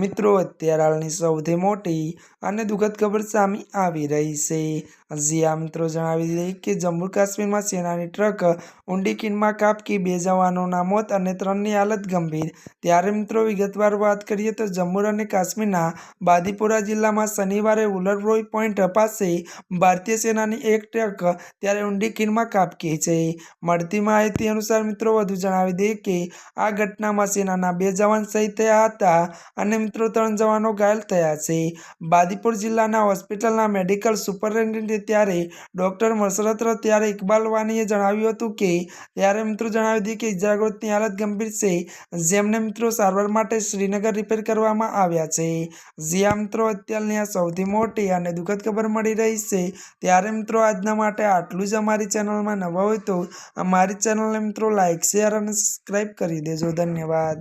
મિત્રો, અત્યારે હાલની સૌથી મોટી અને દુઃખદ ખબર સામે આવી રહી છે. હજી આ મિત્રો જણાવી દઈએ કે જમ્મુ કાશ્મીરમાં સેનાની ટ્રક ઊંડી ખીણમાં કાપકી બે જવાનોના મોત અને ત્રણની હાલત ગંભીર. ત્યારે મિત્રો, વિગતવાર વાત કરીએ તો જમ્મુ અને કાશ્મીરના બાદીપુરા જિલ્લામાં શનિવારે ઉલરરોય પોઈન્ટ પાસે ભારતીય સેનાની એક ટ્રક ત્યારે ઊંડી ખીણમાં કાપકી છે. મળતી માહિતી અનુસાર મિત્રો, વધુ જણાવી દઈએ કે આ ઘટનામાં સેનાના બે જવાન શહીદ થયા હતા અને મિત્રો ત્રણ જવાનો ઘાયલ થયા છે. બાદીપુર જિલ્લાના હોસ્પિટલના મેડિકલ સુપરિન્ટેન્ડન્ટ ત્યારે ડૉક્ટર મસરત ત્યારે ઇકબાલ વાનીએ જણાવ્યું હતું કે, ત્યારે મિત્રો જણાવી દીધું કે ઇજાગ્રસ્તની હાલત ગંભીર છે. જેમને મિત્રો સારવાર માટે શ્રીનગર રિપેર કરવામાં આવ્યા છે. જ્યાં મિત્રો અત્યારની આ સૌથી મોટી અને દુઃખદ ખબર મળી રહી છે, ત્યારે મિત્રો આજના માટે આટલું જ અમારી ચેનલમાં નવા હોય તો અમારી ચેનલને મિત્રો લાઇક શેર અને સબસ્ક્રાઈબ કરી દેજો. ધન્યવાદ.